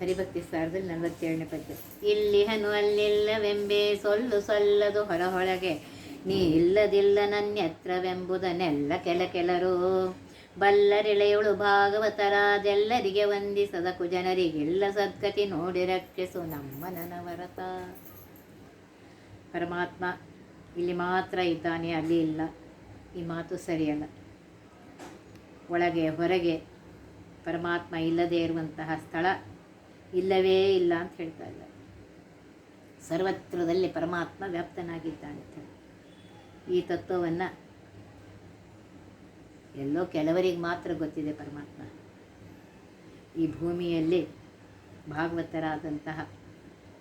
ಹರಿಭಕ್ತಿ ಸಾರದಲ್ಲಿ ನಲವತ್ತೇಳನೇ ಪದ್ಯ. ಇಲ್ಲಿಹನು ಅಲ್ಲಿಲ್ಲವೆಂಬೆ ಸೊಲ್ಲು ಸಲ್ಲದು ಹೊರಹೊಳಗೆ ನೀ ಇಲ್ಲದಿಲ್ಲ ನನ್ಯತ್ರವೆಂಬುದನ್ನೆಲ್ಲ ಕೆಲ ಕೆಲರು. ಬಲ್ಲರಿಳೆಯುಳು ಭಾಗವತರಾದೆಲ್ಲರಿಗೆ ವಂದಿಸದ ಕುಜನರಿಗೆಲ್ಲ ಸದ್ಗತಿ ನೋಡಿ ರಕ್ಷಿಸು ನಮ್ಮ ನನವರತ ಪರಮಾತ್ಮ ಇಲ್ಲಿ ಮಾತ್ರ ಇದ್ದಾನೆ, ಅಲ್ಲಿ ಇಲ್ಲ. ಈ ಮಾತು ಸರಿಯಲ್ಲ. ಒಳಗೆ ಹೊರಗೆ ಪರಮಾತ್ಮ ಇಲ್ಲದೇ ಇರುವಂತಹ ಸ್ಥಳ ಇಲ್ಲವೇ ಇಲ್ಲ ಅಂತ ಹೇಳ್ತಾ ಇದ್ದಾರೆ. ಸರ್ವತ್ರದಲ್ಲಿ ಪರಮಾತ್ಮ ವ್ಯಾಪ್ತನಾಗಿದ್ದಾನೆ. ಈ ತತ್ವವನ್ನು ಎಲ್ಲೋ ಕೆಲವರಿಗೆ ಮಾತ್ರ ಗೊತ್ತಿದೆ ಪರಮಾತ್ಮ. ಈ ಭೂಮಿಯಲ್ಲಿ ಭಾಗವತರಾದಂತಹ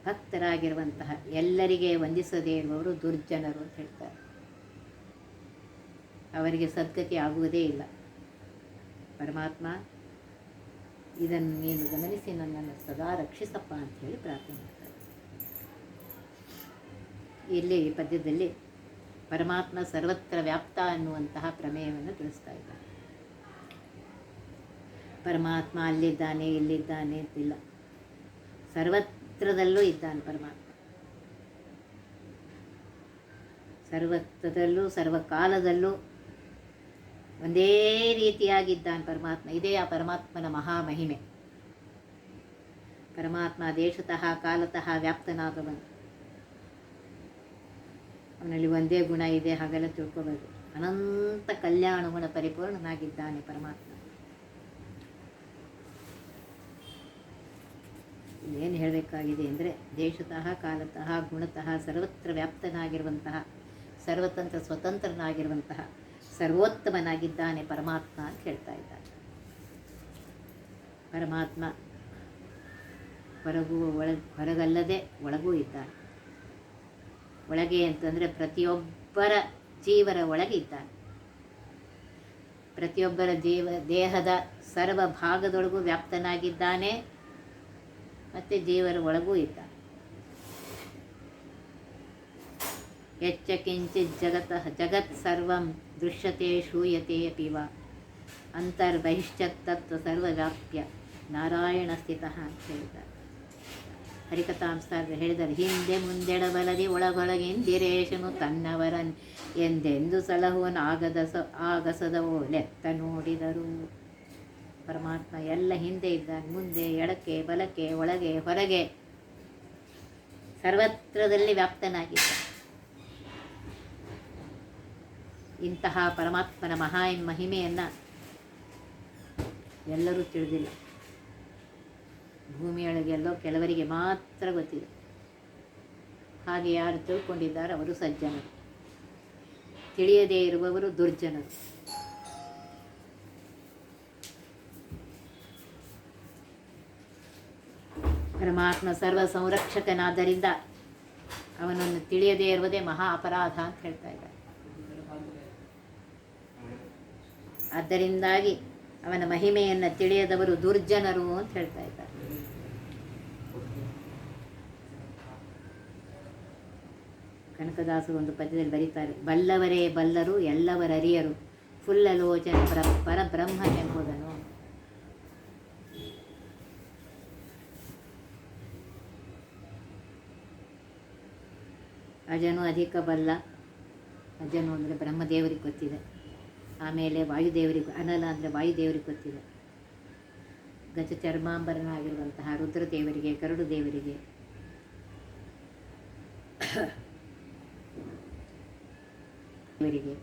ಭಕ್ತರಾಗಿರುವಂತಹ ಎಲ್ಲರಿಗೆ ವಂದಿಸದೇ ಇರುವವರು ದುರ್ಜನರು ಅಂತ ಹೇಳ್ತಾರೆ. ಅವರಿಗೆ ಸದ್ಗತಿ ಆಗುವುದೇ ಇಲ್ಲ. ಪರಮಾತ್ಮ ಇದನ್ನು ನೀನು ಗಮನಿಸಿ, ನನ್ನನ್ನು ಸದಾ ರಕ್ಷಿಸಪ್ಪ ಅಂತ ಹೇಳಿ ಪ್ರಾರ್ಥನೆ ಮಾಡ್ತಾರೆ. ಇಲ್ಲಿ ಈ ಪದ್ಯದಲ್ಲಿ ಪರಮಾತ್ಮ ಸರ್ವತ್ರ ವ್ಯಾಪ್ತ ಅನ್ನುವಂತಹ ಪ್ರಮೇಯವನ್ನು ತಿಳಿಸ್ತಾ ಇದ್ದಾರೆ ಪರಮಾತ್ಮ ಅಲ್ಲಿದ್ದಾನೆ, ಇಲ್ಲಿದ್ದಾನೆ ಅಂತಿಲ್ಲ. ಸರ್ವತ್ರದಲ್ಲೂ ಇದ್ದಾನೆ ಪರಮಾತ್ಮ. ಸರ್ವತ್ರದಲ್ಲೂ, ಸರ್ವಕಾಲದಲ್ಲೂ ಒಂದೇ ರೀತಿಯಾಗಿದ್ದಾನೆ ಪರಮಾತ್ಮ. ಇದೇ ಆ ಪರಮಾತ್ಮನ ಮಹಾಮಹಿಮೆ. ಪರಮಾತ್ಮ ದೇಶತಃ, ಕಾಲತಃ ವ್ಯಾಪ್ತನಾದವನು. ಅವನಲ್ಲಿ ಒಂದೇ ಗುಣ ಇದೆ, ಹಾಗೆಲ್ಲ ತಿಳ್ಕೋಬೇಕು. ಅನಂತ ಕಲ್ಯಾಣ ಗುಣ ಪರಿಪೂರ್ಣನಾಗಿದ್ದಾನೆ ಪರಮಾತ್ಮ. ಏನು ಹೇಳಬೇಕಾಗಿದೆ ಅಂದರೆ, ದೇಶತಃ, ಕಾಲತಃ, ಗುಣತಃ, ಸರ್ವತ್ರ ವ್ಯಾಪ್ತನಾಗಿರುವಂತಹ, ಸರ್ವತಂತ್ರ ಸ್ವತಂತ್ರನಾಗಿರುವಂತಹ ಸರ್ವೋತ್ತಮನಾಗಿದ್ದಾನೆ ಪರಮಾತ್ಮ ಅಂತ ಹೇಳ್ತಾ ಇದ್ದಾನೆ ಪರಮಾತ್ಮ ಹೊರಗೂ ಒಳ, ಹೊರಗಲ್ಲದೆ ಒಳಗೂ ಇದ್ದಾನೆ. ಒಳಗೆ ಅಂತಂದರೆ ಪ್ರತಿಯೊಬ್ಬರ ಜೀವರ ಒಳಗೆ ಇದ್ದಾನೆ. ಪ್ರತಿಯೊಬ್ಬರ ಜೀವ, ದೇಹದ ಸರ್ವ ಭಾಗದೊಳಗೂ ವ್ಯಾಪ್ತನಾಗಿದ್ದಾನೆ, ಮತ್ತು ಜೀವರ ಒಳಗೂ ಇದ್ದಾನೆ. ಯಚ್ಚ ಕಿಂಚಿತ್ ಜಗತಃ ಜಗತ್ ಸರ್ವಂ ದೃಶ್ಯತೆ ಶೂಯತೆ ವಾ ಅಂತರ್ಬಹಿಶ್ಚತ್ತತ್ವ ಸರ್ವವ್ಯಾಪ್ಯ ನಾರಾಯಣ ಸ್ಥಿತಃ ಅಂತ ಹೇಳಿದ್ದಾರೆ ಹರಿಕಥಾಂಸಾರ ಹೇಳಿದ್ದಾರೆ ಹಿಂದೆ ಮುಂದೆಡಬಲದಿ ಒಳಗೊಳಗಿಂದಿರೇಶನು ತನ್ನವರನ್ ಎಂದೆಂದು ಸಲಹುವನು ಆಗದ ಸ ಆಗಸದವೋ ಲೆತ್ತ ನೋಡಿದರು. ಪರಮಾತ್ಮ ಎಲ್ಲ ಹಿಂದೆ ಇದ್ದಾನೆ, ಮುಂದೆ ಎಡಕ್ಕೆ, ಬಲಕ್ಕೆ, ಒಳಗೆ, ಹೊರಗೆ, ಸರ್ವತ್ರದಲ್ಲಿ ವ್ಯಾಪ್ತನಾಗಿದ್ದ ಇಂತಹ ಪರಮಾತ್ಮನ ಮಹಾ ಮಹಿಮೆಯನ್ನು ಎಲ್ಲರೂ ತಿಳಿದಿಲ್ಲ. ಭೂಮಿಯೊಳಗೆಲ್ಲೋ ಕೆಲವರಿಗೆ ಮಾತ್ರ ಗೊತ್ತಿದೆ. ಹಾಗೆ ಯಾರು ತಿಳ್ಕೊಂಡಿದ್ದಾರೆ ಅವರು ಸಜ್ಜನರು. ತಿಳಿಯದೇ ಇರುವವರು ದುರ್ಜನರು. ಪರಮಾತ್ಮ ಸರ್ವ ಸಂರಕ್ಷಕನಾದ್ದರಿಂದ ಅವನನ್ನು ತಿಳಿಯದೇ ಇರುವುದೇ ಮಹಾ ಅಪರಾಧ ಅಂತ ಹೇಳ್ತಾ ಇದ್ದಾರೆ. ಆದ್ದರಿಂದಾಗಿ ಅವನ ಮಹಿಮೆಯನ್ನು ತಿಳಿಯದವರು ದುರ್ಜನರು ಅಂತ ಹೇಳ್ತಾ ಇದ್ದಾರೆ. ಕನಕದಾಸರು ಒಂದು ಪದ್ಯದಲ್ಲಿ ಬರೀತಾರೆ, ಬಲ್ಲವರೇ ಬಲ್ಲರು ಎಲ್ಲವರರಿಯರು ಫುಲ್ಲಲೋಚನ ಪರ ಪರಬ್ರಹ್ಮನೆಂಬುದನು ಅಜನು ಅಧಿಕ ಬಲ್ಲ, ಅಜನು ಅಂದರೆ ಬ್ರಹ್ಮದೇವರಿಗೆ ಗೊತ್ತಿದೆ. ಆಮೇಲೆ ವಾಯುದೇವರಿಗೆ ಅನಲ ಅಂದರೆ ವಾಯುದೇವರಿಗೆ ಗೊತ್ತಿದೆ. ಗಜ ಚರ್ಮಾಂಬರನಾಗಿರುವಂತಹ ರುದ್ರದೇವರಿಗೆ ಗರುಡು ದೇವರಿಗೆ ದೇವರಿಗೆ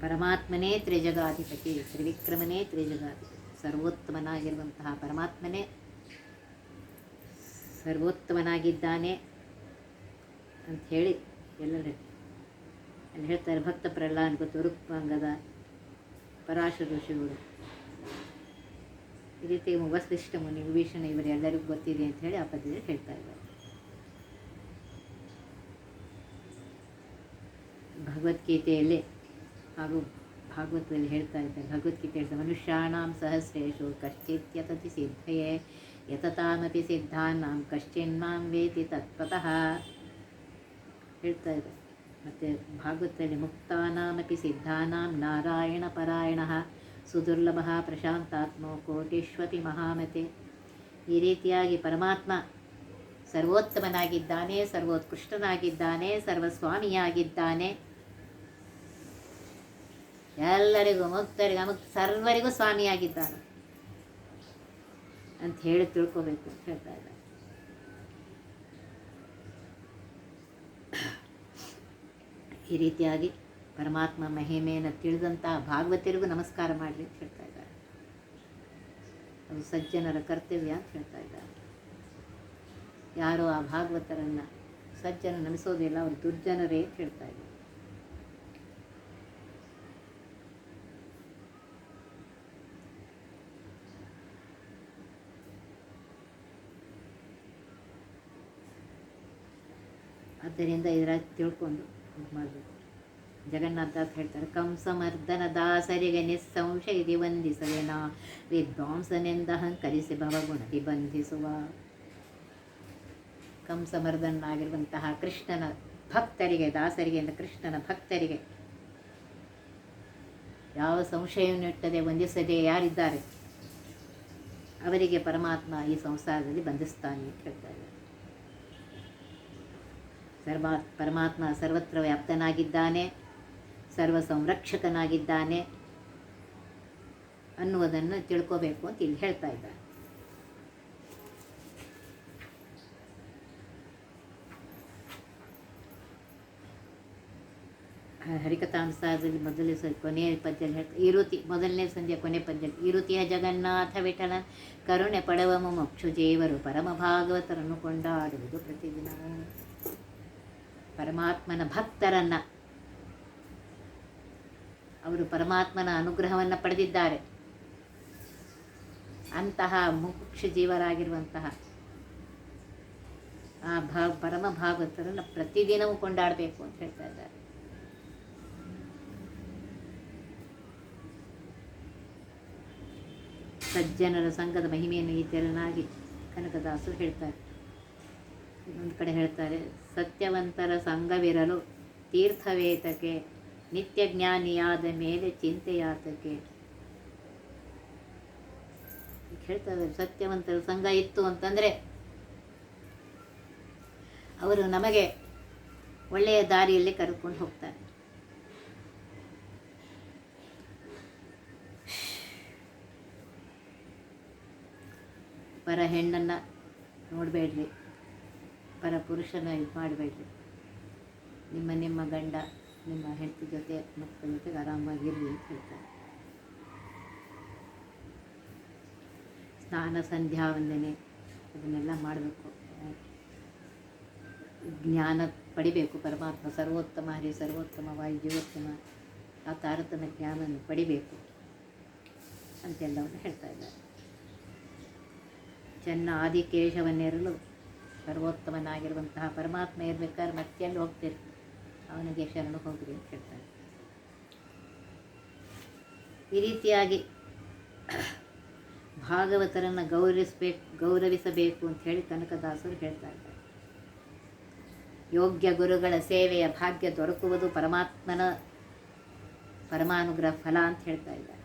ಪರಮಾತ್ಮನೇ ತ್ರಿಜಗಾಧಿಪತಿ, ತ್ರಿವಿಕ್ರಮನೇ ತ್ರಿಜಗಾಧಿಪತಿ. ಸರ್ವೋತ್ತಮನಾಗಿರುವಂತಹ ಪರಮಾತ್ಮನೇ ಸರ್ವೋತ್ತಮನಾಗಿದ್ದಾನೆ ಅಂಥೇಳಿ ಎಲ್ಲರೂ. ಅಲ್ಲಿ ಹೇಳ್ತಾರೆ, ಭಕ್ತ ಪ್ರಹ್ಲಾದ ಗೊತ್ತು ರುಕ್ಮಾಂಗದ ಪರಾಶರ ಋಷಿಗಳು ಈ ರೀತಿ ವಸಿಷ್ಠ ಮುನಿ ವಿಭೀಷಣ ಇವರೆಲ್ಲರಿಗೂ ಗೊತ್ತಿದೆ ಅಂತ ಹೇಳಿ ಆ ಪದ್ಯದಲ್ಲಿ ಹೇಳ್ತಾ ಇದ್ದಾರೆ. ಭಗವದ್ಗೀತೆಯಲ್ಲಿ ಹಾಗೂ ಭಾಗವತದಲ್ಲಿ ಹೇಳ್ತಾ ಇದ್ದಾರೆ. ಭಗವದ್ಗೀತೆ ಹೇಳ್ತಾರೆ ಮನುಷ್ಯಾಣಾಂ ಸಹಸ್ರೇಶು ಕಶ್ಚಿತ್ ಯತತಿ ಸಿದ್ಧಯೇ ಯತತಾಮಪಿ ಸಿದ್ಧಾನಾಂ ಕಶ್ಚಿನ್ಮಾಂ ವೇತಿ ತತ್ವತಃ ಹೇಳ್ತಾ ಇದೆ. ಮತ್ತು ಭಾಗವತದಲ್ಲಿ ಮುಕ್ತಾನಾಮಪಿ ಸಿದ್ಧಾನಾಂ ನಾರಾಯಣ ಪರಾಯಣ ಸುದುರ್ಲಭ ಪ್ರಶಾಂತಾತ್ಮೋ ಕೋಟೀಶ್ವತಿ ಮಹಾಮತೆ. ಈ ರೀತಿಯಾಗಿ ಪರಮಾತ್ಮ ಸರ್ವೋತ್ತಮನಾಗಿದ್ದಾನೆ, ಸರ್ವೋತ್ಕೃಷ್ಟನಾಗಿದ್ದಾನೆ, ಸರ್ವಸ್ವಾಮಿಯಾಗಿದ್ದಾನೆ. ಎಲ್ಲರಿಗೂ ಮುಕ್ತರಿಗೂ ಅಮುಕ್ ಸರ್ವರಿಗೂ ಸ್ವಾಮಿಯಾಗಿದ್ದಾನೆ ಅಂತ ಹೇಳಿ ತಿಳ್ಕೋಬೇಕು ಅಂತ ಹೇಳ್ತಾ ಇದ್ದಾರೆ ಈ ರೀತಿಯಾಗಿ ಪರಮಾತ್ಮ ಮಹಿಮೆಯನ್ನು ತಿಳಿದಂಥ ಭಾಗವತರಿಗೂ ನಮಸ್ಕಾರ ಮಾಡಲಿ ಅಂತ ಹೇಳ್ತಾ ಇದ್ದಾರೆ. ಅದು ಸಜ್ಜನರ ಕರ್ತವ್ಯ ಅಂತ ಹೇಳ್ತಾ ಇದ್ದಾರೆ. ಯಾರು ಆ ಭಾಗವತರನ್ನು ಸಜ್ಜನ ನಮಿಸೋದಿಲ್ಲ, ಅವರು ದುರ್ಜನರೇ ಅಂತ ಹೇಳ್ತಾ ಇದ್ದಾರೆ. ಆದ್ದರಿಂದ ಇದರ ತಿಳ್ಕೊಂಡು ಇದು ಮಾಡಬೇಕು. ಜಗನ್ನಾಥ ದಾಸ್ ಹೇಳ್ತಾರೆ, ಕಂಸಮರ್ದನ ದಾಸರಿಗೆ ನಿಸ್ಸಂಶಯದಿ ವಂದಿಸಲೇನ, ವಿದ್ವಾಂಸನೆಂದ ಅಹಂಕರಿಸಿ ಭವಗುಣದಿ ಬಂಧಿಸುವ. ಕಂಸಮರ್ದನಾಗಿರುವಂತಹ ಕೃಷ್ಣನ ಭಕ್ತರಿಗೆ, ದಾಸರಿಗೆ ಅಂತ ಕೃಷ್ಣನ ಭಕ್ತರಿಗೆ ಯಾವ ಸಂಶಯವನ್ನು ಇಟ್ಟದೆ ವಂದಿಸದೆ ಯಾರಿದ್ದಾರೆ? ಅವರಿಗೆ ಪರಮಾತ್ಮ ಈ ಸಂಸಾರದಲ್ಲಿ ಬಂಧಿಸ್ತಾನೆ ಅಂತ ಹೇಳ್ತಾರೆ. ಸರ್ವ ಪರಮಾತ್ಮ ಸರ್ವತ್ರ ವ್ಯಾಪ್ತನಾಗಿದ್ದಾನೆ, ಸರ್ವ ಸಂರಕ್ಷಕನಾಗಿದ್ದಾನೆ ಅನ್ನುವುದನ್ನು ತಿಳ್ಕೋಬೇಕು ಅಂತ ಇಲ್ಲಿ ಹೇಳ್ತಾ ಇದ್ದಾರೆ. ಹರಿಕಥಾಂಸಾದಲ್ಲಿ ಮೊದಲನೇ ಸ ಕೊನೆಯ ಪದ್ಯದಲ್ಲಿ ಹೇಳ್ತಾ ಇರುತಿ ಮೊದಲನೇ ಸಂಧ್ಯೆ ಕೊನೆ ಪದ್ಯದಲ್ಲಿ ಇರುತಿಯ ಜಗನ್ನಾಥ ವಿಠಲ ಕರುಣೆ ಪಡವ ಮುಕ್ಷು ದೇವರು ಪರಮ ಭಾಗವತರನ್ನು ಕೊಂಡಾಡುವುದು ಪ್ರತಿದಿನವೂ ಪರಮಾತ್ಮನ ಭಕ್ತರನ್ನು. ಅವರು ಪರಮಾತ್ಮನ ಅನುಗ್ರಹವನ್ನು ಪಡೆದಿದ್ದಾರೆ. ಅಂತಹ ಮುಕ್ಷ ಜೀವರಾಗಿರುವಂತಹ ಆ ಭಾ ಪರಮ ಭಾಗವತರನ್ನು ಪ್ರತಿದಿನವೂ ಕೊಂಡಾಡಬೇಕು ಅಂತ ಹೇಳ್ತಾ ಇದ್ದಾರೆ. ಸಜ್ಜನರ ಸಂಘದ ಮಹಿಮೆಯನ್ನು ಈ ತೆರನಾಗಿ ಕನಕದಾಸರು ಹೇಳ್ತಾರೆ. ಇನ್ನೊಂದು ಕಡೆ ಹೇಳ್ತಾರೆ, ಸತ್ಯವಂತರ ಸಂಘವಿರಲು ತೀರ್ಥವೇತಕ್ಕೆ ನಿತ್ಯ ಜ್ಞಾನಿಯಾದ ಮೇಲೆ ಚಿಂತೆಯಾತಕ್ಕೆ ಹೇಳ್ತಾರೆ, ಸತ್ಯವಂತರ ಸಂಘ ಇತ್ತು ಅಂತಂದರೆ ಅವರು ನಮಗೆ ಒಳ್ಳೆಯ ದಾರಿಯಲ್ಲಿ ಕರ್ಕೊಂಡು ಹೋಗ್ತಾರೆ. ಪರ ಹೆಣ್ಣನ್ನು ನೋಡಬೇಡ್ರಿ. ಪರ ಪುರುಷನ ಇದು ಮಾಡಬೇಡ್ರಿ. ನಿಮ್ಮ ನಿಮ್ಮ ಗಂಡ, ನಿಮ್ಮ ಹೆಂಡತಿ ಜೊತೆ ಮಕ್ಕಳ ಜೊತೆಗೆ ಆರಾಮಾಗಿರಲಿ ಅಂತ ಹೇಳ್ತಾರೆ. ಸ್ನಾನ, ಸಂಧ್ಯಾ, ವಂದನೆ, ಅದನ್ನೆಲ್ಲ ಮಾಡಬೇಕು. ಜ್ಞಾನ ಪಡಿಬೇಕು, ಪರಮಾತ್ಮ ಸರ್ವೋತ್ತಮ, ಹರಿ ಸರ್ವೋತ್ತಮ ವಾಯು ಜೀವೋತ್ತಮ ಆ ತಾರತಮ್ಯ ಜ್ಞಾನವನ್ನು ಪಡಿಬೇಕು ಅಂತೆಲ್ಲವನ್ನು ಹೇಳ್ತಾ ಇದ್ದಾರೆ. ಚೆನ್ನ ಆದಿಕೇಶವನ್ನೇರಲು ಸರ್ವೋತ್ತಮನಾಗಿರುವಂತಹ ಪರಮಾತ್ಮ ಇರ್ಬೇಕಾದ್ರೆ ಮತ್ತೆ ಅಲ್ಲಿ ಹೋಗ್ತೀರಿ? ಅವನಿಗೆ ಶರಣು ಹೋಗ್ರಿ ಅಂತ ಹೇಳ್ತಾರೆ. ಈ ರೀತಿಯಾಗಿ ಭಾಗವತರನ್ನು ಗೌರವಿಸಬೇಕು ಗೌರವಿಸಬೇಕು ಅಂತ ಹೇಳಿ ಕನಕದಾಸರು ಹೇಳ್ತಾ ಇದ್ದಾರೆ. ಯೋಗ್ಯ ಗುರುಗಳ ಸೇವೆಯ ಭಾಗ್ಯ ದೊರಕುವುದು ಪರಮಾತ್ಮನ ಪರಮಾನುಗ್ರಹ ಫಲ ಅಂತ ಹೇಳ್ತಾ ಇದ್ದಾರೆ.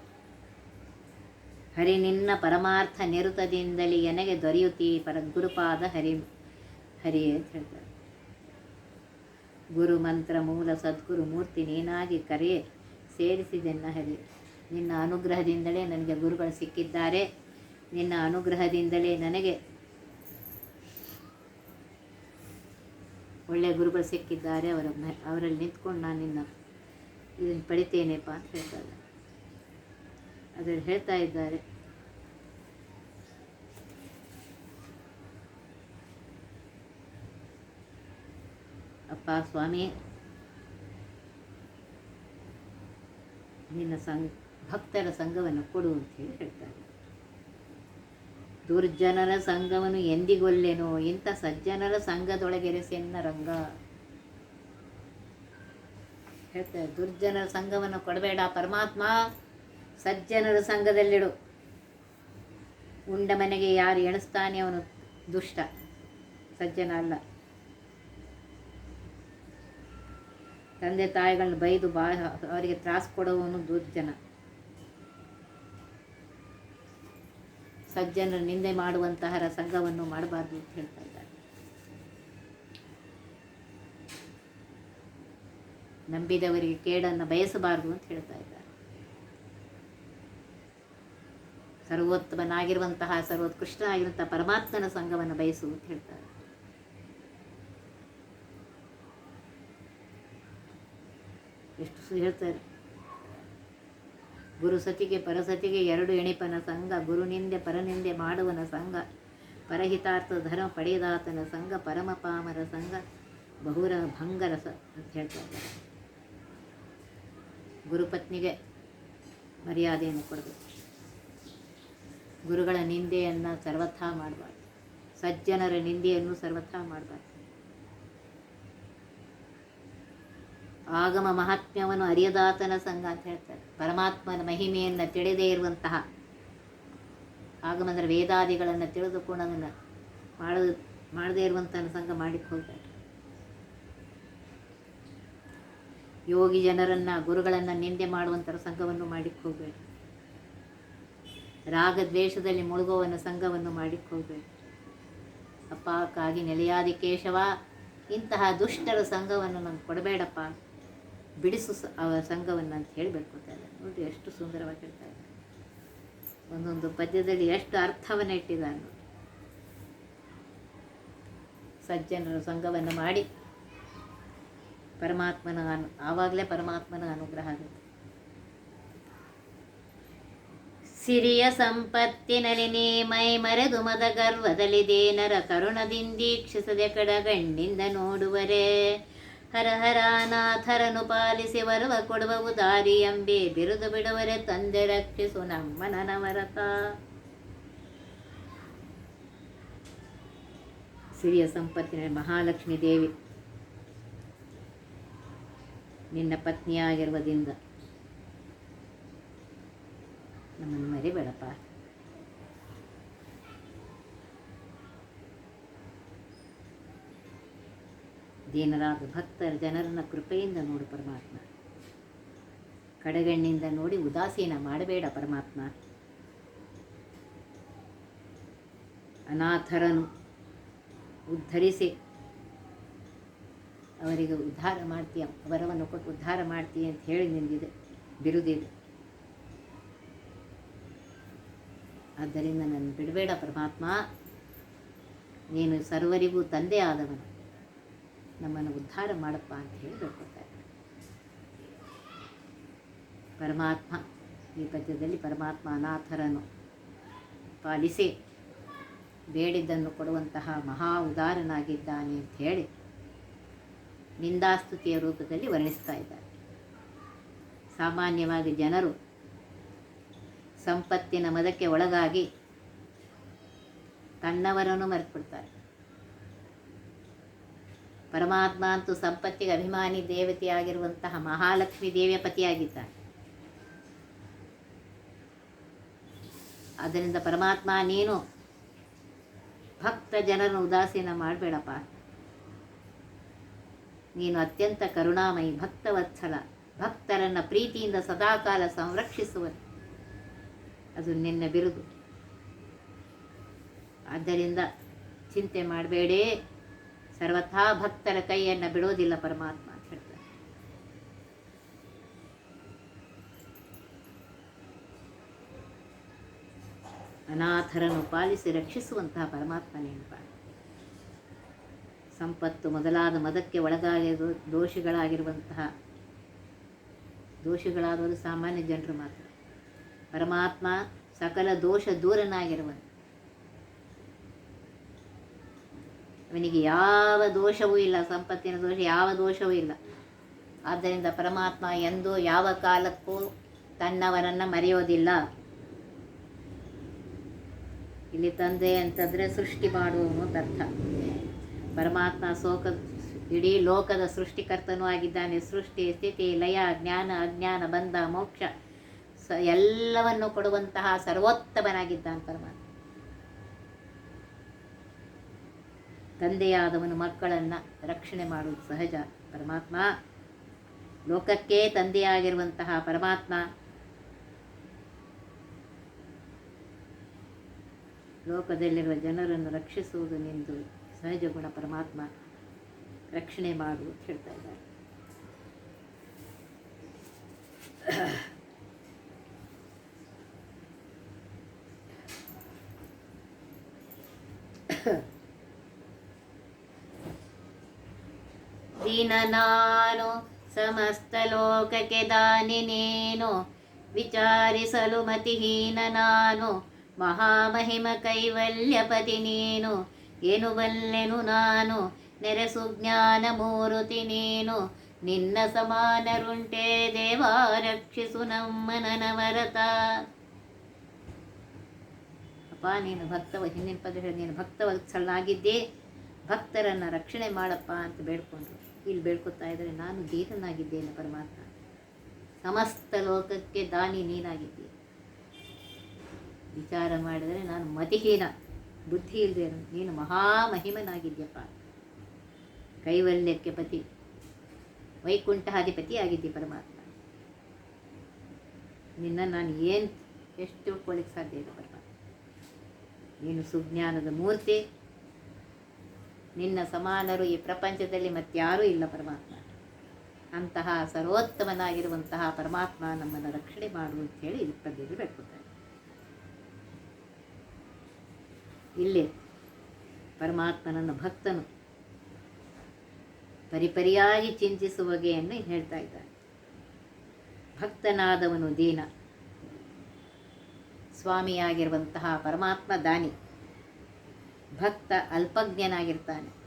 ಹರಿ ನಿನ್ನ ಪರಮಾರ್ಥ ನಿರುತದಿಂದಲೇ ಎನಗೆ ದೊರೆಯುತ್ತೀ? ಪರ ಗುರುಪಾದ ಹರಿ ಹರಿ ಹೇಳ್ತಾರೆ. ಗುರು ಮಂತ್ರ ಮೂಲ ಸದ್ಗುರು ಮೂರ್ತಿ ನೀನಾಗಿ ಕರೆಯೇ ಸೇರಿಸಿದೆನ್ನ ಹರಿ. ನಿನ್ನ ಅನುಗ್ರಹದಿಂದಲೇ ನನಗೆ ಗುರುಗಳು ಸಿಕ್ಕಿದ್ದಾರೆ. ನಿನ್ನ ಅನುಗ್ರಹದಿಂದಲೇ ನನಗೆ ಒಳ್ಳೆಯ ಗುರುಗಳು ಸಿಕ್ಕಿದ್ದಾರೆ. ಅವರ ಅವರಲ್ಲಿ ನಿಂತ್ಕೊಂಡು ನಾನು ನಿನ್ನ ಇದನ್ನು ಪಡಿತೇನೆಪ್ಪ ಅಂತ ಹೇಳ್ತಾರೆ. ಅದರಲ್ಲಿ ಹೇಳ್ತಾ ಇದ್ದಾರೆ. ಅಪ್ಪ, ಸ್ವಾಮಿ. ನಿನ್ನ ಸಂಘ, ಭಕ್ತರ ಸಂಘವನ್ನು ಕೊಡು ಅಂತ ಹೇಳಿ ಹೇಳ್ತಾರೆ. ದುರ್ಜನರ ಸಂಘವನ್ನು ಎಂದಿಗೊಲ್ಲೆನು, ಇಂಥ ಸಜ್ಜನರ ಸಂಘದೊಳಗೆರೆಸೆನ್ನ ರಂಗ. ಹೇಳ್ತಾರೆ, ದುರ್ಜನರ ಸಂಘವನ್ನು ಕೊಡಬೇಡ, ಪರಮಾತ್ಮ, ಸಜ್ಜನರ ಸಂಘದಲ್ಲಿಡು. ಉಂಡ ಮನೆಗೆ ಯಾರು ಎಣಿಸ್ತಾನೆ ಅವನು ದುಷ್ಟ, ಸಜ್ಜನ ಅಲ್ಲ. ತಂದೆ ತಾಯಿಗಳನ್ನ ಬೈದು ಬಾ, ಅವರಿಗೆ ತ್ರಾಸು ಕೊಡುವವನು ದುರ್ಜನ. ಸಜ್ಜನರ ನಿಂದೆ ಮಾಡುವಂತಹ ಸಂಘವನ್ನು ಮಾಡಬಾರ್ದು ಅಂತ ಹೇಳ್ತಾ ಇದ್ದಾರೆ. ನಂಬಿದವರಿಗೆ ಕೇಡನ್ನು ಬಯಸಬಾರದು ಅಂತ ಹೇಳ್ತಾ ಇದ್ದಾರೆ. ಸರ್ವೋತ್ತಮನಾಗಿರುವಂತಹ, ಸರ್ವೋತ್ಕೃಷ್ಟನಾಗಿರುವಂತಹ ಪರಮಾತ್ಮನ ಸಂಘವನ್ನು ಬಯಸು ಅಂತ ಹೇಳ್ತಾರೆ. ಎಷ್ಟು ಹೇಳ್ತಾರೆ? ಗುರು ಸತಿಗೆ ಪರಸತಿಗೆ ಎರಡು ಎಣಿಪನ ಸಂಘ ಗುರುನಿಂದೆ ಪರನಿಂದೆ ಮಾಡುವನ ಸಂಘ, ಪರಹಿತಾರ್ಥ ಧರ್ಮ ಪಡೆಯದಾತನ ಸಂಘ ಪರಮಪಾಮರ ಸಂಘ, ಬಹುರ ಭಂಗರಸ ಅಂತ ಹೇಳ್ತಾರೆ. ಗುರುಪತ್ನಿಗೆ ಮರ್ಯಾದೆಯನ್ನು ಕೊಡಬೇಕು. ಗುರುಗಳ ನಿಂದೆಯನ್ನು ಸರ್ವಥಾ ಮಾಡಬಾರ್ದು. ಸಜ್ಜನರ ನಿಂದೆಯನ್ನು ಸರ್ವಥಾ ಮಾಡಬಾರ್ದು. ಆಗಮ ಮಹಾತ್ಮ್ಯವನ್ನು ಅರಿಯದಾತನ ಸಂಘ ಅಂತ ಹೇಳ್ತಾರೆ. ಪರಮಾತ್ಮನ ಮಹಿಮೆಯನ್ನು ತಿಳಿದೇ ಇರುವಂತಹ ಆಗಮ ಅಂದರೆ ವೇದಾದಿಗಳನ್ನು ತಿಳಿದುಕೊಂಡು ಅದನ್ನು ಮಾಡ, ಮಾಡದೇ ಇರುವಂತಹ ಸಂಘ ಮಾಡಿಕ್ಕೆ ಹೋಗ್ತಾರೆ. ಯೋಗಿ ಜನರನ್ನು, ಗುರುಗಳನ್ನು ನಿಂದೆ ಮಾಡುವಂಥ ಸಂಘವನ್ನು ಮಾಡಿಕ್ಕೆ ಹೋಗಬೇಡಿ ರಾಗದ್ವೇಷದಲ್ಲಿ ಮುಳುಗುವವನ ಸಂಘವನ್ನು ಮಾಡಿಕ್ಕೆ ಹೋಗಬೇಡಿ ಅಪ್ಪ ಕಾಗಿ ನೆಲೆಯಾದಿ ಕೇಶವ ಇಂತಹ ದುಷ್ಟರ ಸಂಘವನ್ನು ನಮ್ಗೆ ಕೊಡಬೇಡಪ್ಪ. ಬಿಡಿಸು ಸಂಘವನ್ನು ಅಂತ ಹೇಳಿ ಬೇಡ್ಕೊತಾರೆ ನೋಡಿ ಎಷ್ಟು ಸುಂದರವಾಗಿ ಹೇಳ್ತಾ ಇದ್ದಾರೆ. ಒಂದೊಂದು ಪದ್ಯದಲ್ಲಿ ಎಷ್ಟು ಅರ್ಥವನ್ನು ಇಟ್ಟಿದ್ದಾನು ನೋಡಿ ಸಜ್ಜನರ ಸಂಘವನ್ನು ಮಾಡಿ ಪರಮಾತ್ಮನ ಅನು ಆವಾಗಲೇ ಪರಮಾತ್ಮನ ಅನುಗ್ರಹ ಆಗುತ್ತೆ. ಸಿರಿಯ ಸಂಪತ್ತಿನಲ್ಲಿ ನೀ ಮೈ ಮರೆದು ಮದ ಗರ್ವದಲ್ಲಿ ದೇನರ ಕರುಣದಿಂದೀಕ್ಷಿಸದೆ ಕಡಗಣ್ಣಿಂದ ನೋಡುವರೆ. ಹರ ಹರಾನಾಥರನು ಪಾಲಿಸಿ ಬರುವ ಕೊಡುವವು ದಾರಿ ಎಂಬೆ ಬಿರುದು ಬಿಡುವರೆ ತಂದೆ ರಕ್ಷಿಸು ನಮ್ಮ ನನವರತ ಸಿರಿಯ ಸಂಪತ್ತಿನ ಮಹಾಲಕ್ಷ್ಮಿ ದೇವಿ, ನಿನ್ನ ಪತ್ನಿಯಾಗಿರುವುದರಿಂದ ನಮ್ಮನ್ನು ಮರಿಬೇಡಪ್ಪ. ದೀನರಾದ ಭಕ್ತರ ಜನರನ್ನ ಕೃಪೆಯಿಂದ ನೋಡು ಪರಮಾತ್ಮ. ಕಡೆಗಣ್ಣಿಂದ ನೋಡಿ ಉದಾಸೀನ ಮಾಡಬೇಡ ಪರಮಾತ್ಮ. ಅನಾಥರನು ಉದ್ಧರಿಸಿ ಅವರಿಗೆ ಉದ್ಧಾರ ಮಾಡ್ತೀಯ, ವರವನ್ನು ಕೊಟ್ಟು ಉದ್ಧಾರ ಮಾಡ್ತೀಯ ಅಂತ ಹೇಳಿ ನಿಂದಿದೆ ಬಿರುದಿದೆ. ಆದ್ದರಿಂದ ನನ್ನ ಬಿಡಬೇಡ ಪರಮಾತ್ಮ. ನೀನು ಸರ್ವರಿಗೂ ತಂದೆ ಆದವನು ನಮ್ಮನ್ನು ಉದ್ಧಾರ ಮಾಡಪ್ಪ ಅಂತ ಹೇಳಿ ಬೇಡ್ಕೊತಾರೆ ಪರಮಾತ್ಮ, ಈ ಪದ್ಯದಲ್ಲಿ ಪರಮಾತ್ಮ ಅನಾಥರನ್ನು ಪಾಲಿಸಿ ಬೇಡಿದ್ದನ್ನು ಕೊಡುವಂತಹ ಮಹಾ ಉದಾರನಾಗಿದ್ದಾನೆ ಅಂತ ಹೇಳಿ ನಿಂದಾಸ್ತುತಿಯ ರೂಪದಲ್ಲಿ ವರ್ಣಿಸ್ತಾ ಇದ್ದಾರೆ. ಸಾಮಾನ್ಯವಾಗಿ ಜನರು ಸಂಪತ್ತಿನ ಮದಕ್ಕೆ ಒಳಗಾಗಿ ತನ್ನವರನ್ನು ಮರೆತುಬಿಡ್ತಾರೆ. ಪರಮಾತ್ಮ ಅಂತೂ ಸಂಪತ್ತಿಗೆ ಅಭಿಮಾನಿ ದೇವತೆಯಾಗಿರುವಂತಹ ಮಹಾಲಕ್ಷ್ಮಿ ದೇವಿಯ ಪತಿಯಾಗಿದ್ದಾನೆ ಆದ್ದರಿಂದ ಪರಮಾತ್ಮ ನೀನು ಭಕ್ತ ಜನರನ್ನು ಉದಾಸೀನ ಮಾಡಬೇಡಪ್ಪ. ನೀನು ಅತ್ಯಂತ ಕರುಣಾಮಯಿ ಭಕ್ತವತ್ಸಲ, ಭಕ್ತರನ್ನು ಪ್ರೀತಿಯಿಂದ ಸದಾಕಾಲ ಸಂರಕ್ಷಿಸುವ ಅದು ನಿನ್ನ ಬಿರುದು. ಆದ್ದರಿಂದ ಚಿಂತೆ ಮಾಡಬೇಡಿ. ಸರ್ವಥಾ ಭಕ್ತರ ಕೈಯನ್ನು ಬಿಡೋದಿಲ್ಲ ಪರಮಾತ್ಮ ಅಂತ ಹೇಳ್ತಾರೆ. ಅನಾಥರನ್ನು ಪಾಲಿಸಿ ರಕ್ಷಿಸುವಂತಹ ಪರಮಾತ್ಮ ನೆನಪ ಸಂಪತ್ತು ಮೊದಲಾದ ಮದಕ್ಕೆ ಒಳಗಾಗಿರೋ ದೋಷಿಗಳಾಗಿರುವಂತಹ, ದೋಷಿಗಳಾದವರು ಸಾಮಾನ್ಯ ಜನರು ಮಾತ್ರ. ಪರಮಾತ್ಮ ಸಕಲ ದೋಷ ದೂರನಾಗಿರುವನು ಅವನಿಗೆ ಯಾವ ದೋಷವೂ ಇಲ್ಲ, ಸಂಪತ್ತಿನ ದೋಷ ಯಾವ ದೋಷವೂ ಇಲ್ಲ. ಆದ್ದರಿಂದ ಪರಮಾತ್ಮ ಎಂದೂ ಯಾವ ಕಾಲಕ್ಕೂ ತನ್ನವರನ್ನು ಮರೆಯೋದಿಲ್ಲ. ಇಲ್ಲಿ ತಂದೆ ಅಂತಂದರೆ ಸೃಷ್ಟಿ ಮಾಡುವವನು ಅರ್ಥ ಪರಮಾತ್ಮ ಸೋಕ ಇಡೀ ಲೋಕದ ಸೃಷ್ಟಿಕರ್ತನೂ ಆಗಿದ್ದಾನೆ. ಸೃಷ್ಟಿ, ಸ್ಥಿತಿ, ಲಯ, ಜ್ಞಾನ, ಅಜ್ಞಾನ, ಬಂಧ, ಮೋಕ್ಷ, ಸ, ಎಲ್ಲವನ್ನು ಕೊಡುವಂತಹ ಸರ್ವೋತ್ತಮನಾಗಿದ್ದಾನೆ ಪರಮಾತ್ಮ. ತಂದೆಯಾದವನು ಮಕ್ಕಳನ್ನು ರಕ್ಷಣೆ ಮಾಡುವುದು ಸಹಜ. ಪರಮಾತ್ಮ, ಲೋಕಕ್ಕೆ ತಂದೆಯಾಗಿರುವಂತಹ ಪರಮಾತ್ಮ, ಲೋಕದಲ್ಲಿರುವ ಜನರನ್ನು ರಕ್ಷಿಸುವುದು ನಿಂದು ಸಹಜ ಗುಣ. ಪರಮಾತ್ಮ ರಕ್ಷಣೆ ಮಾಡು ಅಂತ ಹೇಳ್ತಾ ಇದ್ದಾರೆ. ದೀನ ನಾನು ಸಮಸ್ತ ಲೋಕಕ್ಕೆ ದಾನಿ ನೀನು. ವಿಚಾರಿಸಲು ಮತಿಹೀನ ನಾನು. ಮಹಾಮಹಿಮ ಕೈವಲ್ಯಪತಿ ನೀನು. ಏನು ಬಲ್ಲೆನು ನಾನು. ನೆರೆಸು ಜ್ಞಾನ ಮೂರುತಿ ನೀನು. ನಿನ್ನ ಸಮಾನರುಂಟೆ ದೇವಾ, ರಕ್ಷಿಸು ನಮ್ಮ ನನವರತ ಅಪ್ಪ, ನೀನು ಭಕ್ತವ, ಹಿಂದಿನ ಪದ ಹೇಳಿ ನೀನು ಭಕ್ತವತ್ಸಲನಾಗಿದ್ದೇ ಭಕ್ತರನ್ನು ರಕ್ಷಣೆ ಮಾಡಪ್ಪ ಅಂತ ಬೇಡ್ಕೊಂಡ್ರು. ಇಲ್ಲಿ ಬೇಡ್ಕೊತಾ ಇದ್ದಾರೆ ನಾನು ದೇಹನಾಗಿದ್ದೇನೆ ಪರಮಾತ್ಮ. ಸಮಸ್ತ ಲೋಕಕ್ಕೆ ದಾನಿ ನೀನಾಗಿದ್ದೀಯ. ವಿಚಾರ ಮಾಡಿದರೆ ನಾನು ಮತಿಹೀನ, ಬುದ್ಧಿ ಇಲ್ಲದೆ ನೀನು ಮಹಾಮಹಿಮನಾಗಿದ್ಯಪ್ಪ ಕೈವಲ್ಯಕ್ಕೆ ಪತಿ ವೈಕುಂಠಾಧಿಪತಿ ಆಗಿದ್ದೆ ಪರಮಾತ್ಮ. ನಿನ್ನ ನಾನು ಏನು ಎಷ್ಟು ತಿಳ್ಕೊಳ್ಳಿಕ್ಕೆ ಸಾಧ್ಯ ಇದೆ ಪರಮಾತ್ಮ. ನೀನು ಸುಜ್ಞಾನದ ಮೂರ್ತಿ ನಿನ್ನ ಸಮಾನರು ಈ ಪ್ರಪಂಚದಲ್ಲಿ ಮತ್ಯಾರೂ ಇಲ್ಲ ಪರಮಾತ್ಮ. ಅಂತಹ ಸರ್ವೋತ್ತಮನಾಗಿರುವಂತಹ ಪರಮಾತ್ಮ ನಮ್ಮನ್ನು ರಕ್ಷಣೆ ಮಾಡು ಅಂತ ಹೇಳಿ ಈ ಪದ್ಯದಲ್ಲಿ ಬೇಡ್ಕೊತಾರೆ ಇಲ್ಲಿ ಪರಮಾತ್ಮನನ್ನು ಭಕ್ತನು ಪರಿಪರಿಯಾಗಿ ಚಿಂತಿಸುವ ಬಗೆಯನ್ನು ಹೇಳ್ತಾ ಇದ್ದಾರೆ ಭಕ್ತನಾದವನು ದೀನ. ಸ್ವಾಮಿಯಾಗಿರುವಂತಹ ಪರಮಾತ್ಮ ದಾನಿ. ಭಕ್ತ ಅಲ್ಪಜ್ಞನಾಗಿರ್ತಾನೆ.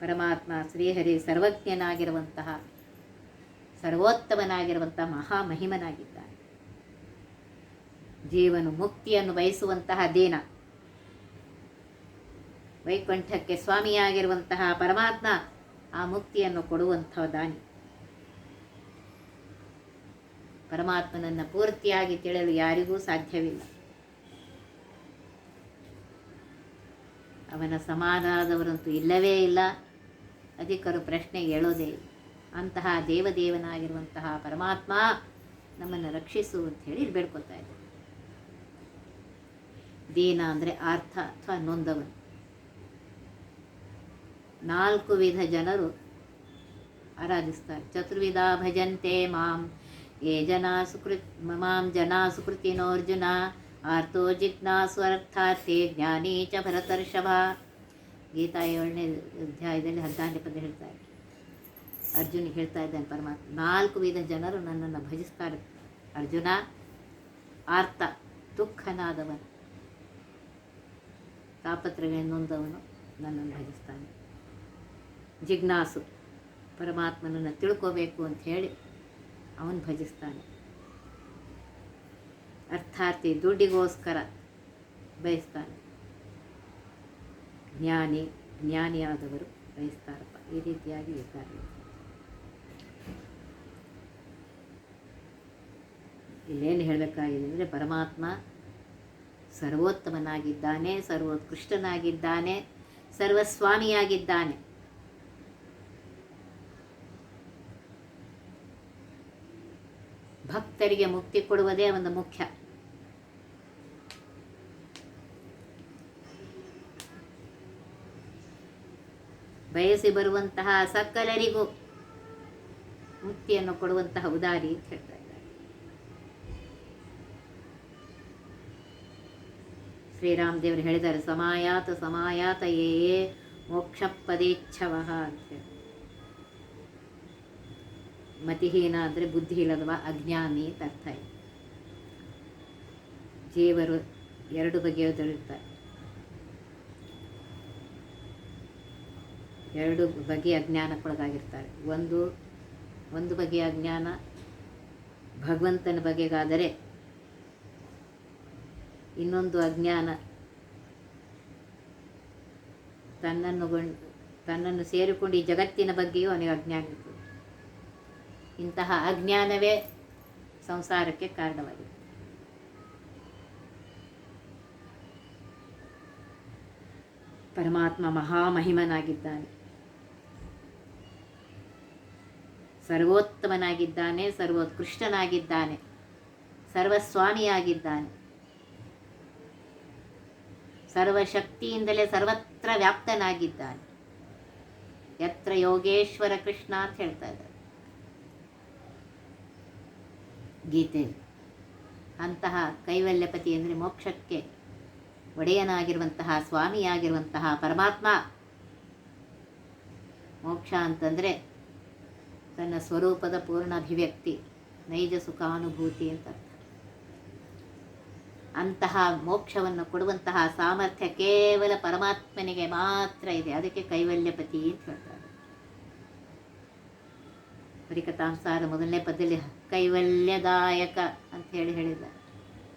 ಪರಮಾತ್ಮ ಶ್ರೀಹರಿ ಸರ್ವಜ್ಞನಾಗಿರುವಂತಹ, ಸರ್ವೋತ್ತಮನಾಗಿರುವಂತಹ ಮಹಾಮಹಿಮನಾಗಿದ್ದಾನೆ. ಜೀವನು ಮುಕ್ತಿಯನ್ನು ಬಯಸುವಂತಹ ದೇನ. ವೈಕುಂಠಕ್ಕೆ ಸ್ವಾಮಿಯಾಗಿರುವಂತಹ ಪರಮಾತ್ಮ ಆ ಮುಕ್ತಿಯನ್ನು ಕೊಡುವಂತಹ ದಾನಿ. ಪರಮಾತ್ಮನನ್ನು ಪೂರ್ತಿಯಾಗಿ ತಿಳಿಯಲು ಯಾರಿಗೂ ಸಾಧ್ಯವಿಲ್ಲ. ಅವನ ಸಮಾನವಾದವರಂತೂ ಇಲ್ಲವೇ ಇಲ್ಲ. ಅಧಿಕರು ಪ್ರಶ್ನೆ ಹೇಳೋದೇ ಅಂತಹ ದೇವದೇವನಾಗಿರುವಂತಹ ಪರಮಾತ್ಮ ನಮ್ಮನ್ನು ರಕ್ಷಿಸು ಅಂತ ಹೇಳಿ ಬೇಡ್ಕೊತಾ ಇದ್ದ ದೀನ ಅಂದರೆ ಅರ್ಥ ಅಥವಾ ನೊಂದವನು. ನಾಲ್ಕು ವಿಧ ಜನರು ಆರಾಧಿಸ್ತಾರೆ. ಚತುರ್ವಿಧ ಭಜಂತೆ ಮಾಂ, ಏ ಜನ ಸುಕೃತ್ ಮಾಂ, ಜನ ಸುಕೃತಿನೋರ್ಜುನ ಆರ್ತೋ ಜಿಜ್ಞಾಸು ಅರ್ಥಾರ್ಥಿ ಜ್ಞಾನಿ ಚ ಭರತರ್ಷಭ ಗೀತಾ ಏಳನೇ ಅಧ್ಯಾಯದಲ್ಲಿ ಹದಿನಾರನೇ ಪದ ಹೇಳ್ತಾರೆ ಅರ್ಜುನ್ ಹೇಳ್ತಾ ಇದ್ದಾನೆ, ಪರಮಾತ್ಮ, ನಾಲ್ಕು ವಿಧ ಜನರು ನನ್ನನ್ನು ಭಜಿಸ್ತಾರೆ. ಅರ್ಜುನ, ಆರ್ತ, ದುಃಖನಾದವನು. ತಾಪತ್ರಗಳನ್ನೊಂದವನು ನನ್ನನ್ನು ಭಜಿಸ್ತಾನೆ. ಜಿಜ್ಞಾಸು, ಪರಮಾತ್ಮನನ್ನು ತಿಳ್ಕೋಬೇಕು ಅಂತ ಹೇಳಿ ಅವನು ಭಜಿಸ್ತಾನೆ. ಅರ್ಥಾರ್ಥಿ ದುಡ್ಡಿಗೋಸ್ಕರ ಬಯಸ್ತಾನೆ ಜ್ಞಾನಿ, ಜ್ಞಾನಿಯಾದವರು ಬಯಸ್ತಾರಪ್ಪ. ಈ ರೀತಿಯಾಗಿ ಇದ್ದಾರೆ ಇಲ್ಲೇನು ಹೇಳಬೇಕಾಗಿದೆ ಅಂದರೆ ಪರಮಾತ್ಮ ಸರ್ವೋತ್ತಮನಾಗಿದ್ದಾನೆ, ಸರ್ವೋತ್ಕೃಷ್ಟನಾಗಿದ್ದಾನೆ, ಸರ್ವಸ್ವಾಮಿಯಾಗಿದ್ದಾನೆ. ಭಕ್ತರಿಗೆ ಮುಕ್ತಿ ಕೊಡುವುದೇ ಒಂದು ಮುಖ್ಯ. ಬಯಸಿ ಬರುವಂತಹ ಸಕಲರಿಗೂ ಮುಕ್ತಿಯನ್ನು ಕೊಡುವಂತಹ ಉದಾರಿ ಅಂತ ಹೇಳ್ತಾ ಇದ್ದಾರೆ. ಶ್ರೀರಾಮ್ ದೇವರು ಹೇಳಿದ್ದಾರೆ, ಸಮಾಯಾತ ಸಮಾಯಾತ ಏಯೇ ಮೋಕ್ಷ ಪದೇಚ್ಛವ ಅಂತ ಮತಿಹೀನ ಅಂದರೆ ಬುದ್ಧಿ ಇಲ್ಲದವ ಅಜ್ಞಾನಿ ಅಂತ ಅರ್ಥ ಇದೆ. ಜೀವರು ಎರಡು ಎರಡು ಬಗೆಯ ಜ್ಞಾನಕ್ಕೊಳಗಾಗಿರ್ತಾರೆ. ಒಂದು ಒಂದು ಬಗೆಯ ಅಜ್ಞಾನ ಭಗವಂತನ ಬಗೆಗಾದರೆ ಇನ್ನೊಂದು ಅಜ್ಞಾನ ತನ್ನನ್ನು ತನ್ನನ್ನು ಸೇರಿಕೊಂಡು ಈ ಜಗತ್ತಿನ ಬಗ್ಗೆಯೂ ಅವನಿಗೆ ಅಜ್ಞಾನ ಇಂತಹ ಅಜ್ಞಾನವೇ ಸಂಸಾರಕ್ಕೆ ಕಾರಣವಾಗಿದೆ. ಪರಮಾತ್ಮ ಮಹಾಮಹಿಮನಾಗಿದ್ದಾನೆ. ಸರ್ವೋತ್ತಮನಾಗಿದ್ದಾನೆ, ಸರ್ವೋತ್ಕೃಷ್ಟನಾಗಿದ್ದಾನೆ, ಸರ್ವಸ್ವಾಮಿಯಾಗಿದ್ದಾನೆ. ಸರ್ವಶಕ್ತಿಯಿಂದಲೇ ಸರ್ವತ್ರ ವ್ಯಾಪ್ತನಾಗಿದ್ದಾನೆ. ಯತ್ರ ಯೋಗೇಶ್ವರ ಕೃಷ್ಣ ಅಂತ ಹೇಳ್ತಾ ಇದ್ದಾರೆ. ಗೀತೆ. ಅಂತಹ ಕೈವಲ್ಯಪತಿ ಅಂದರೆ ಮೋಕ್ಷಕ್ಕೆ ಒಡೆಯನಾಗಿರುವಂತಹ, ಸ್ವಾಮಿಯಾಗಿರುವಂತಹ ಪರಮಾತ್ಮ. ಮೋಕ್ಷ ಅಂತಂದರೆ ತನ್ನ ಸ್ವರೂಪದ ಪೂರ್ಣ ಅಭಿವ್ಯಕ್ತಿ ನೈಜ ಸುಖಾನುಭೂತಿ ಅಂತ. ಅಂತಹ ಮೋಕ್ಷವನ್ನು ಕೊಡುವಂತಹ ಸಾಮರ್ಥ್ಯ ಕೇವಲ ಪರಮಾತ್ಮನಿಗೆ ಮಾತ್ರ ಇದೆ. ಅದಕ್ಕೆ ಕೈವಲ್ಯಪತಿ ಅಂತ ಹೇಳ್ತಾರೆ. ಹರಿಕಥಾಂಸಾರ ಮೊದಲನೇ ಪದ್ಯದಲ್ಲಿ ಕೈವಲ್ಯದಾಯಕ ಅಂತ ಹೇಳಿ ಹೇಳಿದ್ದಾರೆ.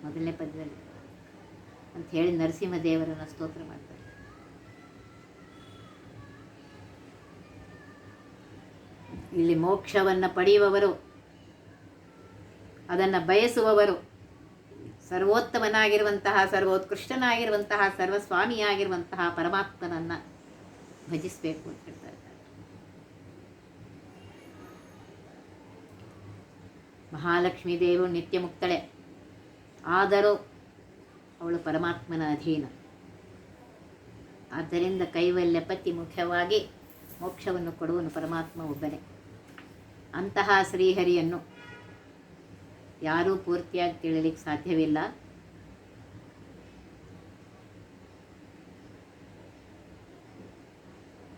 ಮೊದಲನೇ ಪದ್ಯದಲ್ಲಿ. ಅಂತ ಹೇಳಿ ನರಸಿಂಹದೇವರನ್ನು ಸ್ತೋತ್ರ ಮಾಡ್ತಾರೆ. ಇಲ್ಲಿ ಮೋಕ್ಷವನ್ನು ಪಡೆಯುವವರು, ಅದನ್ನು ಬಯಸುವವರು, ಸರ್ವೋತ್ತಮನಾಗಿರುವಂತಹ, ಸರ್ವೋತ್ಕೃಷ್ಟನಾಗಿರುವಂತಹ, ಸರ್ವಸ್ವಾಮಿಯಾಗಿರುವಂತಹ ಪರಮಾತ್ಮನನ್ನು ಭಜಿಸಬೇಕು ಅಂತ ಹೇಳ್ತಾ ಮಹಾಲಕ್ಷ್ಮೀ ದೇವರು ನಿತ್ಯ ಮುಕ್ತಳೆ. ಆದರೂ ಅವಳು ಪರಮಾತ್ಮನ ಅಧೀನ. ಆದ್ದರಿಂದ ಕೈವಲ್ಯ ಪತಿ ಮುಖ್ಯವಾಗಿ ಮೋಕ್ಷವನ್ನು ಕೊಡುವನು ಪರಮಾತ್ಮ ಒಬ್ಬನೇ. ಅಂತಹ ಶ್ರೀಹರಿಯನ್ನು ಯಾರೂ ಪೂರ್ತಿಯಾಗಿ ತಿಳಿಲಿಕ್ಕೆ ಸಾಧ್ಯವಿಲ್ಲ.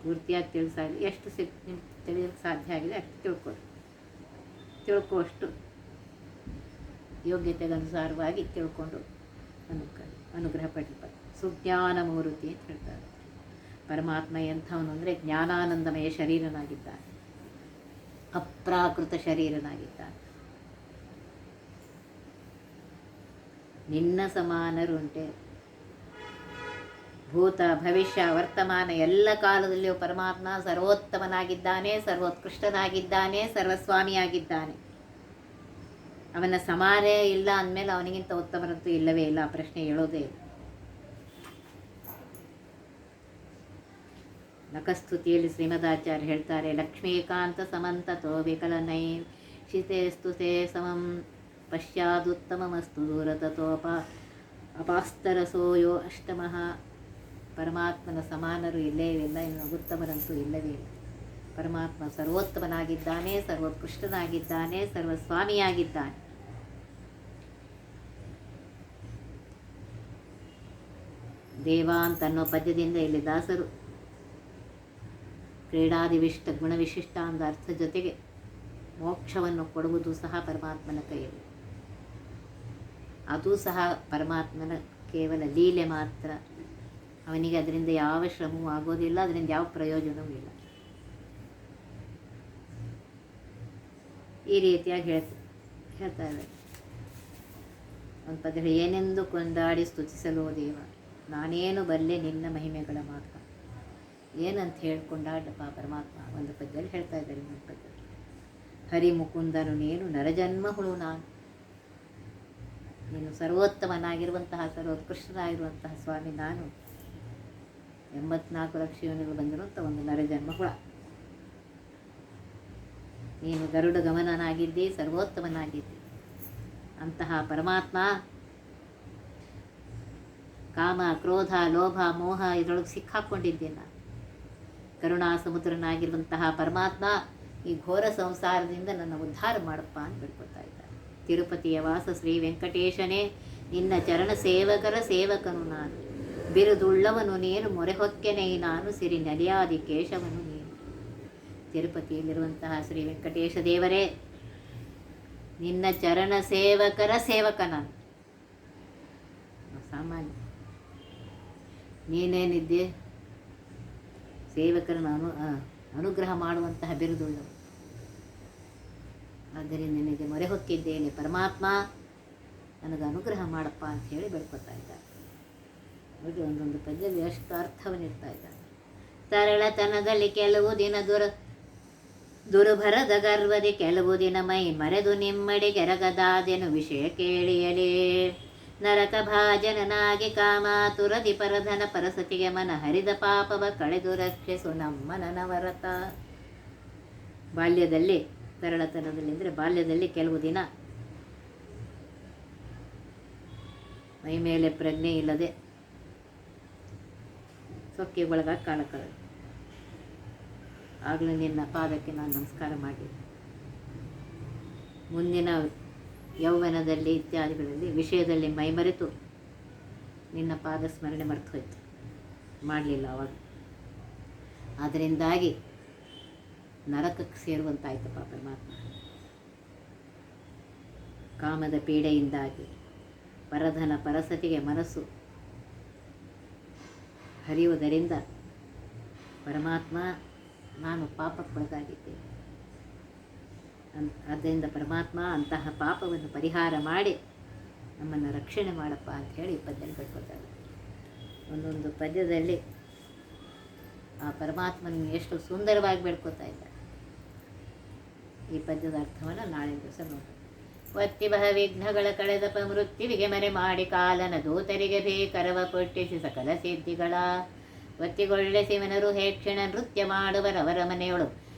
ಪೂರ್ತಿಯಾಗಿ ತಿಳಿಸ ಎಷ್ಟು ಸಿ ಸಾಧ್ಯ ಆಗಿದೆ ಅಷ್ಟು ತಿಳ್ಕೊಳ್ಳಿ. ತಿಳ್ಕೋಷ್ಟು ಯೋಗ್ಯತೆಗನುಸಾರವಾಗಿ ತಿಳ್ಕೊಂಡು ಅನುಗ್ರಹ ಅನುಗ್ರಹ ಪಡಿಪ ಸುಜ್ಞಾನ ಮೂರುತಿ ಅಂತ ಹೇಳ್ತಾರೆ. ಪರಮಾತ್ಮ ಎಂಥವನು ಅಂದರೆ ಜ್ಞಾನಾನಂದಮಯ ಶರೀರನಾಗಿದ್ದಾನೆ. ಅಪ್ರಾಕೃತ ಶರೀರನಾಗಿದ್ದಾನೆ. ನಿನ್ನ ಸಮಾನರುಂಟೆ ಭೂತ, ಭವಿಷ್ಯ, ವರ್ತಮಾನ ಎಲ್ಲ ಕಾಲದಲ್ಲಿಯೂ ಪರಮಾತ್ಮ ಸರ್ವೋತ್ತಮನಾಗಿದ್ದಾನೆ, ಸರ್ವೋತ್ಕೃಷ್ಟನಾಗಿದ್ದಾನೆ, ಸರ್ವಸ್ವಾಮಿಯಾಗಿದ್ದಾನೆ. ಅವನ ಸಮಾನೇ ಇಲ್ಲ ಅಂದಮೇಲೆ ಅವನಿಗಿಂತ ಉತ್ತಮರಂತೂ ಇಲ್ಲವೇ ಇಲ್ಲ ಪ್ರಶ್ನೆ ಹೇಳೋದೇ ಇಲ್ಲ. ನಖಸ್ತುತಿಯಲ್ಲಿ ಶ್ರೀಮದಾಚಾರ್ಯ ಹೇಳ್ತಾರೆ, ಲಕ್ಷ್ಮೀಕಾಂತ ಸಮಂತತೋ ವಿಕಲನೈ ಶಿತೆ ಸ್ತುತೆ ಸಮಂ ಪಶ್ಯಾದುತ್ತಮಮಸ್ತು ದೂರತತೋಪ ಅಪಾಸ್ತರಸೋ ಯೋ ಅಷ್ಟಮಃ. ಪರಮಾತ್ಮನ ಸಮಾನರು ಇಲ್ಲೇ ಇಲ್ಲ ಇನ್ನು ಉತ್ತಮರಂತೂ ಇಲ್ಲವೇ ಇಲ್ಲ. ಪರಮಾತ್ಮ ಸರ್ವೋತ್ತಮನಾಗಿದ್ದಾನೆ, ಸರ್ವೋತ್ಕೃಷ್ಟನಾಗಿದ್ದಾನೆ, ಸರ್ವಸ್ವಾಮಿಯಾಗಿದ್ದಾನೆ. ದೇವ ಅಂತ ಅನ್ನೋ ಪದ್ಯದಿಂದ ಇಲ್ಲಿ ದಾಸರು ಕ್ರೀಡಾದಿವಿಷ್ಟ ಗುಣವಿಶಿಷ್ಟ ಅಂದ ಅರ್ಥ ಜೊತೆಗೆ ಮೋಕ್ಷವನ್ನು ಕೊಡುವುದು ಸಹ ಪರಮಾತ್ಮನ ಕೈಯಲ್ಲಿ. ಅದು ಸಹ ಪರಮಾತ್ಮನ ಕೇವಲ ಲೀಲೆ ಮಾತ್ರ. ಅವನಿಗೆ ಅದರಿಂದ ಯಾವ ಶ್ರಮವೂ ಆಗೋದಿಲ್ಲ, ಅದರಿಂದ ಯಾವ ಪ್ರಯೋಜನವೂ ಇಲ್ಲ. ಈ ರೀತಿಯಾಗಿ ಹೇಳ್ತ, ಹೇಳ್ತಾ ಇದ್ದಾರೆ. ಒಂದು ಪದ ಏನೆಂದು ಕೊಂಡಾಡಿ ಸ್ತುತಿಸಲು ದೇವ, ನಾನೇನು ಬಲ್ಲೆ ನಿನ್ನ ಮಹಿಮೆಗಳ ಮಾತ್ರ ಏನಂತ ಹೇಳ್ಕೊಂಡಾಡಪ್ಪ ಪರಮಾತ್ಮ? ಒಂದು ಪದ್ಯದಲ್ಲಿ ಹೇಳ್ತಾ ಇದ್ದಾರೆ ಇನ್ನೊಂದು ಪದ್ಯದಲ್ಲಿ ಹರಿ ನೀನು ನರಜನ್ಮ ಹುಳು ನಾನು. ನೀನು ಸರ್ವೋತ್ತಮನಾಗಿರುವಂತಹ, ಸರ್ವೋತ್ಕೃಷ್ಟನಾಗಿರುವಂತಹ ಸ್ವಾಮಿ ನಾನು. ಎಂಬತ್ನಾಲ್ಕು ಲಕ್ಷ ಯೋನಿಗಳು ಬಂದಿರುವಂಥ ಒಂದು ನರಜನ್ಮ ಹುಳ ನೀನು ಗರುಡ ಗಮನನಾಗಿದ್ದಿ, ಸರ್ವೋತ್ತಮನಾಗಿದ್ದಿ. ಅಂತಹ ಪರಮಾತ್ಮ ಕಾಮ, ಕ್ರೋಧ, ಲೋಭ, ಮೋಹ ಇದರೊಳಗೆ ಸಿಕ್ಕಾಕ್ಕೊಂಡಿದ್ದೀನಿ ನಾನು ಕರುಣಾ ಸಮುದ್ರನಾಗಿರುವಂತಹ ಪರಮಾತ್ಮ ಈ ಘೋರ ಸಂಸಾರದಿಂದ ನನ್ನ ಉದ್ಧಾರ ಮಾಡಪ್ಪ ಅಂತ ಬಿಡ್ಕೊತಾ ಇದ್ದಾರೆ. ತಿರುಪತಿಯ ವಾಸ ಶ್ರೀ ವೆಂಕಟೇಶನೇ, ನಿನ್ನ ಚರಣ ಸೇವಕರ ಸೇವಕನು ನಾನು. ಬಿರುದುಳ್ಳವನು ನೀನು ಮೊರೆಹೊಕ್ಕೆನೇ ನಾನು, ಸಿರಿ ನಲಿಯಾದಿ ಕೇಶವನು ನೀನು. ತಿರುಪತಿಯಲ್ಲಿರುವಂತಹ ಶ್ರೀ ವೆಂಕಟೇಶ ದೇವರೇ, ನಿನ್ನ ಚರಣ ಸೇವಕರ ಸೇವಕ ನಾನು ಸಾಮಾನ್ಯ. ನೀನೇನಿದ್ದೆ? ಸೇವಕರನ್ನು ಅನು ಅನುಗ್ರಹ ಮಾಡುವಂತಹ ಬಿರುದುಳ್ಳವು ಆದ್ದರಿಂದ ನಿನಗೆ ಮೊರೆ ಹೊಕ್ಕಿದ್ದೇನೆ. ಪರಮಾತ್ಮ ನನಗೆ ಅನುಗ್ರಹ ಮಾಡಪ್ಪ ಅಂತ ಹೇಳಿ ಬೇಡ್ಕೊತಾ ಇದ್ದಾರೆ. ನೋಡಿ ಒಂದೊಂದು ಪದ್ಯದಲ್ಲಿ ಎಷ್ಟು ಅರ್ಥವನ್ನಿರ್ತಾ ಇದ್ದಾರೆ. ಸರಳತನದಲ್ಲಿ ಕೆಲವು ದಿನ ದುರ, ದುರ್ಭರದ ಗರ್ವದಿ, ಕೆಲವು ದಿನ ಮೈ ಮರೆದು ನಿಮ್ಮಡಿ ಕೆರಗದಾದೆನು ವಿಷಯ ಕೇಳಿಯಲೇ. ನರಕ ಭಾಜನನಾಗಿ ಕಾಮಾತುರದಿ ಪರಧನ ಪರಸತಿಗೆ ಮನ ಹರಿದ ಪಾಪವ ಕಳೆದು ರಕ್ಷಿಸು ನಮ್ಮ ನನವರತ ಬಾಲ್ಯದಲ್ಲಿ ಸರಳತನದಲ್ಲಿ ಅಂದರೆ ಬಾಲ್ಯದಲ್ಲಿ ಕೆಲವು ದಿನ ಮೈ ಮೇಲೆ ಪ್ರಜ್ಞೆ ಇಲ್ಲದೆ ಸೊಕ್ಕೆ ಒಳಗ ಕಾಲ ಕಳೆದು. ಆಗಲೂ ನಿನ್ನ ಪಾದಕ್ಕೆ ನಾನು ನಮಸ್ಕಾರ ಮಾಡಿ ಮುಂದಿನ ಯೌವನದಲ್ಲಿ ಇತ್ಯಾದಿಗಳಲ್ಲಿ ವಿಷಯದಲ್ಲಿ ಮೈಮರೆತು ನಿನ್ನ ಪಾದ ಸ್ಮರಣೆ ಮರೆತು ಹೋಯಿತು ಮಾಡಲಿಲ್ಲ ಅವಾಗ. ಅದರಿಂದಾಗಿ ನರಕಕ್ಕೆ ಸೇರುವಂತಾಯ್ತಪ್ಪ ಪರಮಾತ್ಮ. ಕಾಮದ ಪೀಡೆಯಿಂದಾಗಿ ಪರಧನ ಪರಸತಿಗೆ ಮನಸ್ಸು ಹರಿಯುವುದರಿಂದ ಪರಮಾತ್ಮ ನಾನು ಪಾಪಕ್ಕೊಳಗಾಗಿದ್ದೇನೆ. ಆದ್ದರಿಂದ ಪರಮಾತ್ಮ ಅಂತಹ ಪಾಪವನ್ನು ಪರಿಹಾರ ಮಾಡಿ ನಮ್ಮನ್ನು ರಕ್ಷಣೆ ಮಾಡಪ್ಪ ಅಂತ ಹೇಳಿ ಈ ಪದ್ಯದಲ್ಲಿ ಬೇಡ್ಕೊತಾರೆ ಒಂದೊಂದು ಪದ್ಯದಲ್ಲಿ ಆ ಪರಮಾತ್ಮನ ಎಷ್ಟು ಸುಂದರವಾಗಿ ಬೇಡ್ಕೊತಾ ಇದ್ದ ಈ ಪದ್ಯದ ಅರ್ಥವನ್ನು ನಾಳೆ ದಿವಸ ನೋಡಿ ಒತ್ತಿ ಬಹ ವಿಘ್ನಗಳ ಕಳೆದಪ ಮೃತ್ಯುವಿಗೆ ಮರೆ ಮಾಡಿ ಕಾಲನ ದೂತರಿಗೆ ಭೀಕರವ ಪೊಟ್ಟಿಸಿ ಸಕಲ ಸಿದ್ಧಿಗಳ. ಒತ್ತಿಗೊಳ್ಳೆ ಶಿವನರು ಹೇಕ್ಷಣ ನೃತ್ಯ ಮಾಡುವರವರ ಮನೆಯೊಳು